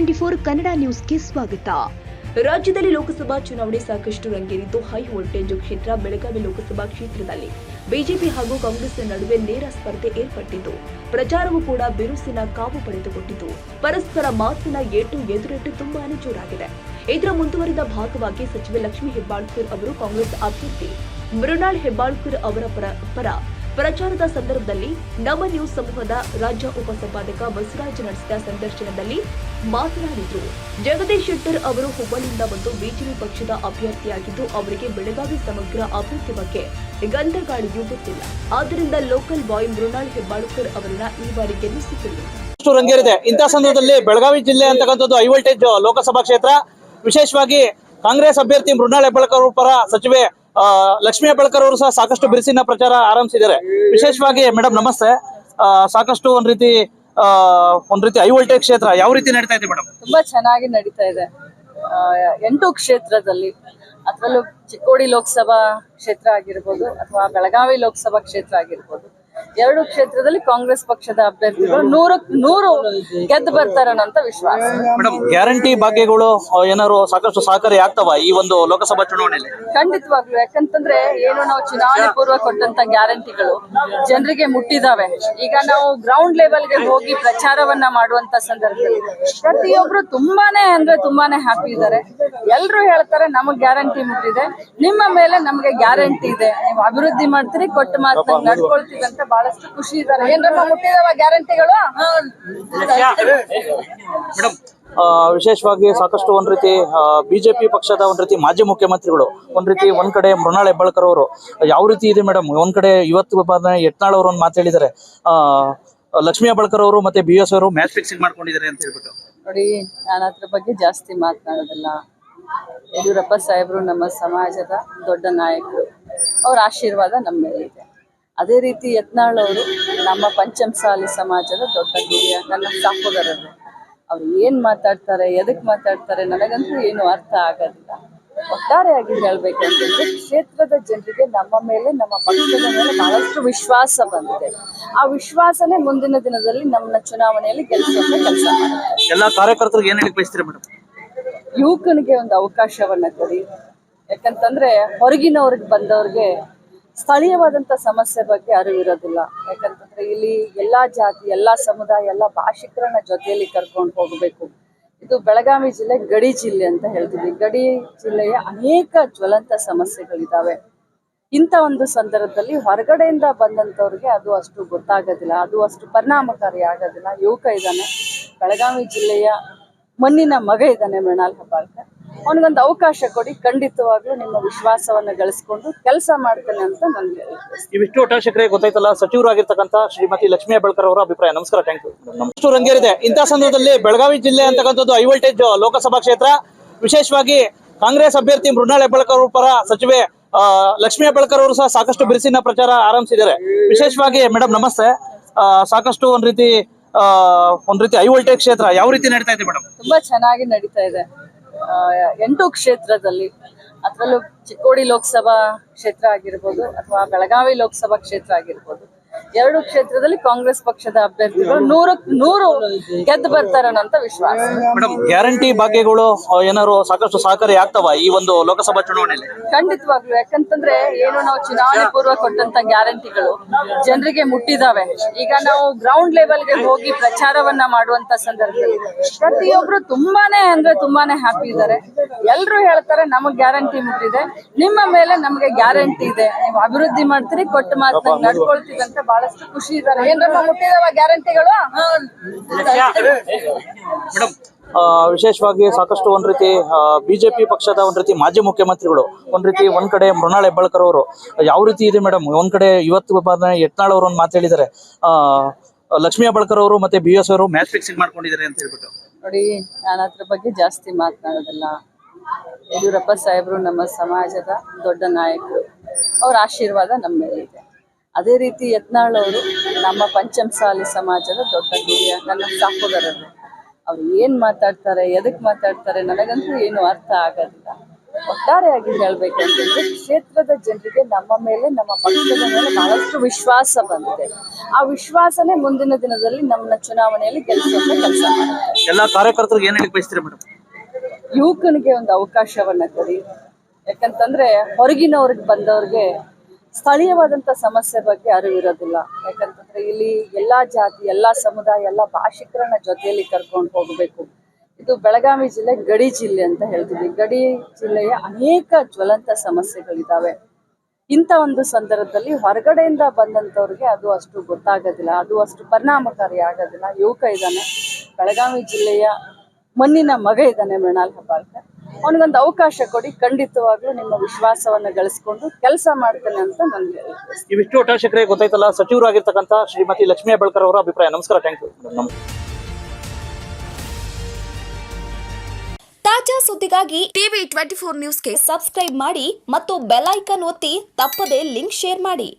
Twenty four Kannada ನ್ಯೂಸ್ಗೆ ಸ್ವಾಗತ. ರಾಜ್ಯದಲ್ಲಿ ಲೋಕಸಭಾ ಚುನಾವಣೆ ಸಾಕಷ್ಟು ರಂಗೇರಿದ್ದು ಹೈ ವೋಲ್ಟೇಜ್ ಕ್ಷೇತ್ರ ಬೆಳಗಾವಿ ಲೋಕಸಭಾ ಕ್ಷೇತ್ರದಲ್ಲಿ. ಬಿಜೆಪಿ ಹಾಗೂ ಕಾಂಗ್ರೆಸ್ ನಡುವೆ ನೇರ ಸ್ಪರ್ಧೆ ಏರ್ಪಟ್ಟಿದ್ದು, ಪ್ರಚಾರವೂ ಕೂಡ ಬಿರುಸಿನ ಕಾವು ಪಡೆದುಕೊಂಡಿದ್ದು ಪರಸ್ಪರ ಮಾತಿನ ಏಟು ಎದುರೆಟ್ಟು ತುಂಬಾನೇ ಜೋರಾಗಿದೆ. ಇದರ ಮುಂದುವರಿದ ಭಾಗವಾಗಿ ಸಚಿವೆ ಲಕ್ಷ್ಮೀ ಹೆಬ್ಬಾಳ್ಕರ್ ಅವರು ಕಾಂಗ್ರೆಸ್ ಅಭ್ಯರ್ಥಿ ಮೃಣಾಳ್ ಹೆಬ್ಬಾಳ್ಕರ್ ಅವರ ಪರ ಪ್ರಚಾರದ ಸಂದರ್ಭದಲ್ಲಿ ನಮ್ಮ ನ್ಯೂಸ್ ಸಮೂಹದ ರಾಜ್ಯ ಉಪಸಂಪಾದಕ ಬಸವರಾಜ್ ನಡೆಸಿದ ಸಂದರ್ಶನದಲ್ಲಿ ಮಾತನಾಡಿದರು. ಜಗದೀಶ್ ಶೆಟ್ಟರ್ ಅವರು ಹುಬ್ಬಳ್ಳಿಯಿಂದ ಬಂದು ಬಿಜೆಪಿ ಪಕ್ಷದ ಅಭ್ಯರ್ಥಿಯಾಗಿದ್ದು, ಅವರಿಗೆ ಬೆಳಗಾವಿ ಸಮಗ್ರ ಅಭಿವೃದ್ಧಿ ಬಗ್ಗೆ ಗಂಧಗಾಳಿಯೂ ಗೊತ್ತಿಲ್ಲ. ಆದ್ದರಿಂದ ಲೋಕಲ್ ಬಾಯ್ ಮೃಣಾಲ್ ಹೆಬ್ಬಾಳ್ಕರ್ ಅವರನ್ನ ಈ ಬಾರಿ ಅಷ್ಟು ರಂಗೇರಿದೆ. ಇಂತಹ ಸಂದರ್ಭದಲ್ಲಿ ಬೆಳಗಾವಿ ಜಿಲ್ಲೆ ಅಂತಕ್ಕಂಥದ್ದು ಹೈ ವೋಲ್ಟೇಜ್ ಲೋಕಸಭಾ ಕ್ಷೇತ್ರ. ವಿಶೇಷವಾಗಿ ಕಾಂಗ್ರೆಸ್ ಅಭ್ಯರ್ಥಿ ಮೃಣಾಲ್ ಹೆಬ್ಬಾಳ್ಕರ್ ಪರ ಸಚಿವೆ ಲಕ್ಷ್ಮೀ ಬೆಳಕರ್ ಅವರು ಸಹ ಸಾಕಷ್ಟು ಬಿರುಸಿನ ಪ್ರಚಾರ ಆರಂಭಿಸಿದ್ದಾರೆ. ವಿಶೇಷವಾಗಿ ಮೇಡಮ್ ನಮಸ್ತೆ. ಸಾಕಷ್ಟು ಒಂದ್ ರೀತಿ ಒಂದ್ ರೀತಿ ಐ ಕ್ಷೇತ್ರ ಯಾವ ರೀತಿ ನಡೀತಾ ಇದೆ ಮೇಡಮ್ ತುಂಬಾ ಚೆನ್ನಾಗಿ ನಡೀತಾ ಇದೆ. ಎಂಟು ಕ್ಷೇತ್ರದಲ್ಲಿ, ಅದರಲ್ಲೂ ಚಿಕ್ಕೋಡಿ ಲೋಕಸಭಾ ಕ್ಷೇತ್ರ ಆಗಿರ್ಬೋದು ಅಥವಾ ಬೆಳಗಾವಿ ಲೋಕಸಭಾ ಕ್ಷೇತ್ರ ಆಗಿರ್ಬೋದು. ಎರಡು ಕ್ಷೇತ್ರದಲ್ಲಿ ಕಾಂಗ್ರೆಸ್ ಪಕ್ಷದ ಅಭ್ಯರ್ಥಿಗಳು ನೂರು ನೂರು ಗೆದ್ದು ಬರ್ತಾರೆ ಅಂತ ವಿಶ್ವಾಸ. ಮೇಡಮ್ ಗ್ಯಾರಂಟಿ ಭಾಗ್ಯಗಳು ಏನಾದ್ರು ಸಾಕಷ್ಟು ಸಹಕಾರಿ ಆಗ್ತಾವ ಈ ಒಂದು ಲೋಕಸಭಾ ಚುನಾವಣೆಯಲ್ಲಿ? ಖಂಡಿತವಾಗ್ಲು ಯಾಕಂತಂದ್ರೆ ಏನು ನಾವು ಚುನಾವಣೆ ಪೂರ್ವ ಕೊಟ್ಟಂತ ಗ್ಯಾರಂಟಿಗಳು ಜನರಿಗೆ ಮುಟ್ಟಿದಾವೆ. ಈಗ ನಾವು ಗ್ರೌಂಡ್ ಲೆವೆಲ್ಗೆ ಹೋಗಿ ಪ್ರಚಾರವನ್ನ ಮಾಡುವಂತ ಸಂದರ್ಭದಲ್ಲಿ ಪ್ರತಿಯೊಬ್ರು ತುಂಬಾನೇ ಅಂದ್ರೆ ತುಂಬಾನೇ ಹ್ಯಾಪಿ ಇದ್ದಾರೆ. ಎಲ್ರು ಹೇಳ್ತಾರೆ ನಮಗ್ ಗ್ಯಾರಂಟಿ ಮುಟ್ಟಿದೆ. ನಿಮ್ಮ ಮೇಲೆ ನಮ್ಗೆ ಗ್ಯಾರಂಟಿ ಇದೆ. ನೀವು ಅಭಿವೃದ್ಧಿ ಮಾಡ್ತೀರಿ ಕೊಟ್ಟ ಮಾತ್ರ ನಡ್ಕೊಳ್ತೀವಿ ಅಂತ ಬಹಳಷ್ಟು ಖುಷಿ ಇದ್ದಾರೆ. ಏನ್ರಮ್ಮ ಮುಟ್ಟಿದವ ಗ್ಯಾರಂಟಿಗಳು? ಮೇಡಮ್ ಆ, ವಿಶೇಷವಾಗಿ ಸಾಕಷ್ಟು ಒಂದ್ ರೀತಿ ಬಿಜೆಪಿ ಪಕ್ಷದ ಒಂದ್ ರೀತಿ ಮಾಜಿ ಮುಖ್ಯಮಂತ್ರಿಗಳು ಒಂದ್ ರೀತಿ ಒಂದ್ ಕಡೆ ಮೃಣಾಲ್ ಹೆಬ್ಬಾಳ್ಕರ್ ಅವರು ಯಾವ ರೀತಿ ಇದೆ ಮೇಡಮ್? ಒಂದ್ ಕಡೆ ಇವತ್ತು ಬಂದ ಯತ್ನಾಳ್ ಅವರು ಒಂದು ಮಾತಾಡಿದ್ದಾರೆ ಆ ಲಕ್ಷ್ಮೀ ಹೆಬ್ಬಾಳ್ಕರ್ ಅವರು ಮತ್ತೆ ಬಿ ಎಸ್ ಅವರು ಮ್ಯಾಚ್ ಫಿಕ್ಸಿಂಗ್ ಮಾಡ್ಕೊಂಡಿದ್ದಾರೆ ಅಂತ ಹೇಳ್ಬಿಟ್ಟು. ನೋಡಿ ನಾನು ಅದ್ರ ಬಗ್ಗೆ ಜಾಸ್ತಿ ಮಾತನಾಡೋದಿಲ್ಲ. ಯಡಿಯೂರಪ್ಪ ಸಾಹೇಬ್ರು ನಮ್ಮ ಸಮಾಜದ ದೊಡ್ಡ ನಾಯಕರು. ಅವ್ರ ಆಶೀರ್ವಾದ ನಮ್ಮ ಮೇಲೆ ಇದೆ ಅದೇ ರೀತಿ ಯತ್ನಾಳ್ ಅವರು ನಮ್ಮ ಪಂಚಮಸಾಲಿ ಸಮಾಜದ ದೊಡ್ಡ ಹಿರಿಯ ನನ್ನ ಸಹೋದರರು. ಅವ್ರು ಏನ್ ಮಾತಾಡ್ತಾರೆ ಎದಕ್ ಮಾತಾಡ್ತಾರೆ ನನಗಂತೂ ಏನು ಅರ್ಥ ಆಗೋದಿಲ್ಲ. ಒಟ್ಟಾರೆಯಾಗಿ ಹೇಳ್ಬೇಕಂತಂದ್ರೆ ಕ್ಷೇತ್ರದ ಜನರಿಗೆ ನಮ್ಮ ಮೇಲೆ ನಮ್ಮ ಪಕ್ಷದ ಮೇಲೆ ಬಹಳಷ್ಟು ವಿಶ್ವಾಸ ಬಂದಿದೆ. ಆ ವಿಶ್ವಾಸನೇ ಮುಂದಿನ ದಿನದಲ್ಲಿ ನಮ್ಮನ್ನ ಚುನಾವಣೆಯಲ್ಲಿ ಗೆಲ್ಲಿಸುವಂತ ಕೆಲಸ ಮಾಡುತ್ತೆ. ಎಲ್ಲಾ ಕಾರ್ಯಕರ್ತರಿಗೆ ಏನ್ ಹೇಳಿ ಬಯಸ್ತೀರಾ ಮೇಡಮ್? ಯುವಕನಿಗೆ ಒಂದು ಅವಕಾಶವನ್ನ ಕೊಡಿ. ಯಾಕಂತಂದ್ರೆ ಹೊರಗಿನವ್ರಿಗೆ ಬಂದವ್ರಿಗೆ ಸ್ಥಳೀಯವಾದಂತ ಸಮಸ್ಯೆ ಬಗ್ಗೆ ಅರಿವಿರೋದಿಲ್ಲ ಯಾಕಂತಂದ್ರೆ ಇಲ್ಲಿ ಎಲ್ಲಾ ಜಾತಿ, ಎಲ್ಲಾ ಸಮುದಾಯ, ಎಲ್ಲ ಭಾಷಿಕರನ್ನ ಜೊತೆಯಲ್ಲಿ ಕರ್ಕೊಂಡು ಹೋಗಬೇಕು. ಇದು ಬೆಳಗಾವಿ ಜಿಲ್ಲೆ ಗಡಿ ಜಿಲ್ಲೆ ಅಂತ ಹೇಳ್ತೀವಿ. ಗಡಿ ಜಿಲ್ಲೆಯ ಅನೇಕ ಜ್ವಲಂತ ಸಮಸ್ಯೆಗಳಿದಾವೆ. ಇಂಥ ಒಂದು ಸಂದರ್ಭದಲ್ಲಿ ಹೊರಗಡೆಯಿಂದ ಬಂದಂಥವ್ರಿಗೆ ಅದು ಅಷ್ಟು ಗೊತ್ತಾಗೋದಿಲ್ಲ. ಅದು ಅಷ್ಟು ಪರಿಣಾಮಕಾರಿ ಆಗೋದಿಲ್ಲ. ಯುವಕ ಇದ್ದಾನೆ. ಬೆಳಗಾವಿ ಜಿಲ್ಲೆಯ ಮಣ್ಣಿನ ಮಗ ಇದ್ದಾನೆ ಮೃಣಾಲ್ ಹೆಬ್ಬಾಳ್ಕರ್. ಅವನಿಗೊಂದು ಅವಕಾಶ ಕೊಡಿ ಖಂಡಿತವಾಗ್ಲೂ ನಿಮ್ಮ ವಿಶ್ವಾಸವನ್ನ ಗಳಿಸ್ಕೊಂಡು ಕೆಲಸ ಮಾಡ್ತೇನೆ ಅಂತ ನನ್ಗೆ ಇವಿಷ್ಟು ಒಟ್ಟಾಶಕರೇ ಗೊತ್ತಾಯ್ತಲ್ಲ ಸಚಿವರಾಗಿರ್ತಕ್ಕಂಥ ಶ್ರೀಮತಿ ಲಕ್ಷ್ಮೀ ಹೆಬ್ಬಾಳ್ಕರ್ ಅವರ ಅಭಿಪ್ರಾಯ. ನಮಸ್ಕಾರ ಥ್ಯಾಂಕ್ ಯು ನಮಸ್ಕಾರ ರಂಗೇರಿದೆ. ಇಂತಹ ಸಂದರ್ಭದಲ್ಲಿ ಬೆಳಗಾವಿ ಜಿಲ್ಲೆ ಅಂತಕ್ಕಂಥದ್ದು ಹೈ ವೋಲ್ಟೇಜ್ ಲೋಕಸಭಾ ಕ್ಷೇತ್ರ. ವಿಶೇಷವಾಗಿ ಕಾಂಗ್ರೆಸ್ ಅಭ್ಯರ್ಥಿ ಮೃಣಾಲ್ ಹೆಬ್ಬಾಳ್ಕರ್ ಅವರ ಪರ ಸಚಿವೆ ಲಕ್ಷ್ಮೀ ಹೆಬ್ಬಾಳ್ಕರ್ ಅವರು ಸಹ ಸಾಕಷ್ಟು ಬಿರುಸಿನ ಪ್ರಚಾರ ಆರಂಭಿಸಿದ್ದಾರೆ. ವಿಶೇಷವಾಗಿ ಮೇಡಮ್ ನಮಸ್ತೆ. ಸಾಕಷ್ಟು ಒಂದ್ ರೀತಿ ಒಂದ್ ರೀತಿ ಹೈ ವೋಲ್ಟೇಜ್ ಕ್ಷೇತ್ರ ಯಾವ ರೀತಿ ನಡೀತಾ ಇದೆ ಮೇಡಮ್ ತುಂಬಾ ಚೆನ್ನಾಗಿ ನಡೀತಾ ಇದೆ. ಎಂಟು ಕ್ಷೇತ್ರದಲ್ಲಿ ಅದರಲ್ಲೂ ಚಿಕ್ಕೋಡಿ ಲೋಕಸಭಾ ಕ್ಷೇತ್ರ ಆಗಿರ್ಬೋದು ಅಥವಾ ಬೆಳಗಾವಿ ಲೋಕಸಭಾ ಕ್ಷೇತ್ರ ಆಗಿರ್ಬೋದು. ಎರಡು ಕ್ಷೇತ್ರದಲ್ಲಿ ಕಾಂಗ್ರೆಸ್ ಪಕ್ಷದ ಅಭ್ಯರ್ಥಿಗಳು ನೂರು ನೂರು ಗೆದ್ದು ಬರ್ತಾರನ್ನಂತ ವಿಶ್ವಾಸ. ಮೇಡಮ್ ಗ್ಯಾರಂಟಿ ಭಾಗ್ಯಗಳು ಏನಾದ್ರು ಸಾಕಷ್ಟು ಸಹಕಾರಿ ಆಗ್ತಾವ ಈ ಒಂದು ಲೋಕಸಭಾ ಚುನಾವಣೆಯಲ್ಲಿ? ಖಂಡಿತವಾಗ್ಲು ಯಾಕಂತಂದ್ರೆ ಏನು ನಾವು ಚುನಾವಣೆ ಪೂರ್ವ ಕೊಟ್ಟಂತ ಗ್ಯಾರಂಟಿಗಳು ಜನರಿಗೆ ಮುಟ್ಟಿದಾವೆ. ಈಗ ನಾವು ಗ್ರೌಂಡ್ ಲೆವೆಲ್ಗೆ ಹೋಗಿ ಪ್ರಚಾರವನ್ನ ಮಾಡುವಂತ ಸಂದರ್ಭದಲ್ಲಿ ಪ್ರತಿಯೊಬ್ರು ತುಂಬಾನೇ ಅಂದ್ರೆ ತುಂಬಾನೇ ಹ್ಯಾಪಿ ಇದ್ದಾರೆ ಎಲ್ರು ಹೇಳ್ತಾರೆ ನಮಗ್ ಗ್ಯಾರಂಟಿ ಮುಟ್ಟಿದೆ. ನಿಮ್ಮ ಮೇಲೆ ನಮ್ಗೆ ಗ್ಯಾರಂಟಿ ಇದೆ. ನೀವು ಅಭಿವೃದ್ಧಿ ಮಾಡ್ತೀರಿ ಕೊಟ್ಟ ಮಾತ್ರ ನಡ್ಕೊಳ್ತೀವಿ ಅಂತ ಬಹಳಷ್ಟು ಖುಷಿ ಇದ್ದಾರೆ. ಏನ್ರಮ್ಮ ಮುಟ್ಟಿದವ ಗ್ಯಾರಂಟಿಗಳು? ಮೇಡಮ್ ವಿಶೇಷವಾಗಿ ಸಾಕಷ್ಟು ಒಂದ್ ರೀತಿ ಬಿಜೆಪಿ ಪಕ್ಷದ ಒಂದ್ ರೀತಿ ಮಾಜಿ ಮುಖ್ಯಮಂತ್ರಿಗಳು ಒಂದ್ ರೀತಿ ಒಂದ್ ಕಡೆ ಮೃಣಾಲ್ ಹೆಬ್ಬಾಳ್ಕರ್ ಅವರು ಯಾವ ರೀತಿ ಇದೆ ಮೇಡಮ್ ಒಂದ್ ಕಡೆ ಇವತ್ತು ಯತ್ನಾಳ್ ಅವರು ಒಂದು ಮಾತು ಹೇಳಿದ್ದಾರೆ ಆ ಲಕ್ಷ್ಮೀ ಹೆಬ್ಬಾಳ್ಕರ್ ಅವರು ಮತ್ತೆ ಬಿ ಎಸ್ ಅವರು ಮ್ಯಾಚ್ ಫಿಕ್ಸಿಂಗ್ ಮಾಡ್ಕೊಂಡಿದ್ದಾರೆ ಅಂತ ಹೇಳ್ಬಿಟ್ಟು. ನೋಡಿ ನಾನು ಅದ್ರ ಬಗ್ಗೆ ಜಾಸ್ತಿ ಮಾತನಾಡೋದಿಲ್ಲ. ಯಡಿಯೂರಪ್ಪ ಸಾಹೇಬ್ರು ನಮ್ಮ ಸಮಾಜದ ದೊಡ್ಡ ನಾಯಕರು. ಅವ್ರ ಆಶೀರ್ವಾದ ನಮ್ಮ ಮೇಲೆ ಇದೆ ಅದೇ ರೀತಿ ಯತ್ನಾಳ್ ಅವರು ನಮ್ಮ ಪಂಚಮಸಾಲಿ ಸಮಾಜದ ದೊಡ್ಡ ಗುರಿಯ ನನ್ನ ಸಹೋದರರು. ಅವ್ರು ಏನ್ ಮಾತಾಡ್ತಾರೆ ಎದಕ್ ಮಾತಾಡ್ತಾರೆ ನನಗಂತೂ ಏನು ಅರ್ಥ ಆಗೋದಿಲ್ಲ. ಒಟ್ಟಾರೆಯಾಗಿ ಹೇಳ್ಬೇಕಂತಂದ್ರೆ ಕ್ಷೇತ್ರದ ಜನರಿಗೆ ನಮ್ಮ ಮೇಲೆ ನಮ್ಮ ಪಕ್ಷದ ಮೇಲೆ ಬಹಳಷ್ಟು ವಿಶ್ವಾಸ ಬಂದಿದೆ. ಆ ವಿಶ್ವಾಸನೇ ಮುಂದಿನ ದಿನದಲ್ಲಿ ನಮ್ಮನ್ನ ಚುನಾವಣೆಯಲ್ಲಿ ಗೆಲ್ಲಿಸುವಂತ ಕೆಲಸ ಮಾಡುತ್ತೆ. ಎಲ್ಲಾ ಕಾರ್ಯಕರ್ತರಿಗೆ ಏನ್ ಹೇಳಿ ಬಯಸ್ತೀರಿ ಮೇಡಮ್? ಯುವಕನಿಗೆ ಒಂದು ಅವಕಾಶವನ್ನ ಕೊಡಿ. ಯಾಕಂತಂದ್ರೆ ಹೊರಗಿನವ್ರಿಗೆ ಬಂದವ್ರಿಗೆ ಸ್ಥಳೀಯವಾದಂತ ಸಮಸ್ಯೆ ಬಗ್ಗೆ ಅರಿವಿರೋದಿಲ್ಲ ಯಾಕಂತಂದ್ರೆ ಇಲ್ಲಿ ಎಲ್ಲಾ ಜಾತಿ, ಎಲ್ಲಾ ಸಮುದಾಯ, ಎಲ್ಲಾ ಭಾಷಿಕರನ್ನ ಜೊತೆಯಲ್ಲಿ ಕರ್ಕೊಂಡು ಹೋಗಬೇಕು. ಇದು ಬೆಳಗಾವಿ ಜಿಲ್ಲೆ ಗಡಿ ಜಿಲ್ಲೆ ಅಂತ ಹೇಳ್ತೀವಿ. ಗಡಿ ಜಿಲ್ಲೆಯ ಅನೇಕ ಜ್ವಲಂತ ಸಮಸ್ಯೆಗಳಿದಾವೆ. ಇಂಥ ಒಂದು ಸಂದರ್ಭದಲ್ಲಿ ಹೊರಗಡೆಯಿಂದ ಬಂದಂಥವ್ರಿಗೆ ಅದು ಅಷ್ಟು ಗೊತ್ತಾಗೋದಿಲ್ಲ. ಅದು ಅಷ್ಟು ಪರಿಣಾಮಕಾರಿ ಆಗೋದಿಲ್ಲ. ಯುವಕ ಇದ್ದಾನೆ. ಬೆಳಗಾವಿ ಜಿಲ್ಲೆಯ ಮಣ್ಣಿನ ಮಗ ಇದ್ದಾನೆ ಮೃಣಾಲ್ ಹೆಬ್ಬಾಳ್ಕರ್. ಅವನಿಗೊಂದು ಅವಕಾಶ ಕೊಡಿ ಖಂಡಿತವಾಗ್ಲೂ ನಿಮ್ಮ ವಿಶ್ವಾಸವನ್ನ ಗಳಿಸ್ಕೊಂಡು ಕೆಲಸ ಮಾಡ್ತೇನೆ ಅಂತ ನನ್ಗೆ ಇವಿಷ್ಟು ಒಟ್ಟಾಶಕರೇ ಗೊತ್ತಾಯ್ತಲ್ಲ ಸಚಿವರಾಗಿರ್ತಕ್ಕಂಥ ಶ್ರೀಮತಿ ಲಕ್ಷ್ಮೀ ಬೆಳಕರ್ ಅವರ ಅಭಿಪ್ರಾಯ. ನಮಸ್ಕಾರ ಥ್ಯಾಂಕ್ ಯು ತಾಜಾ ಸುದ್ದಿಗಾಗಿ ಟಿವಿ ಟ್ವೆಂಟಿ ಫೋರ್ ನ್ಯೂಸ್ಗೆ ಸಬ್ಸ್ಕ್ರೈಬ್ ಮಾಡಿ ಮತ್ತು ಬೆಲ್ ಐಕನ್ ಒತ್ತಿ ತಪ್ಪದೇ ಲಿಂಕ್ ಶೇರ್ ಮಾಡಿ.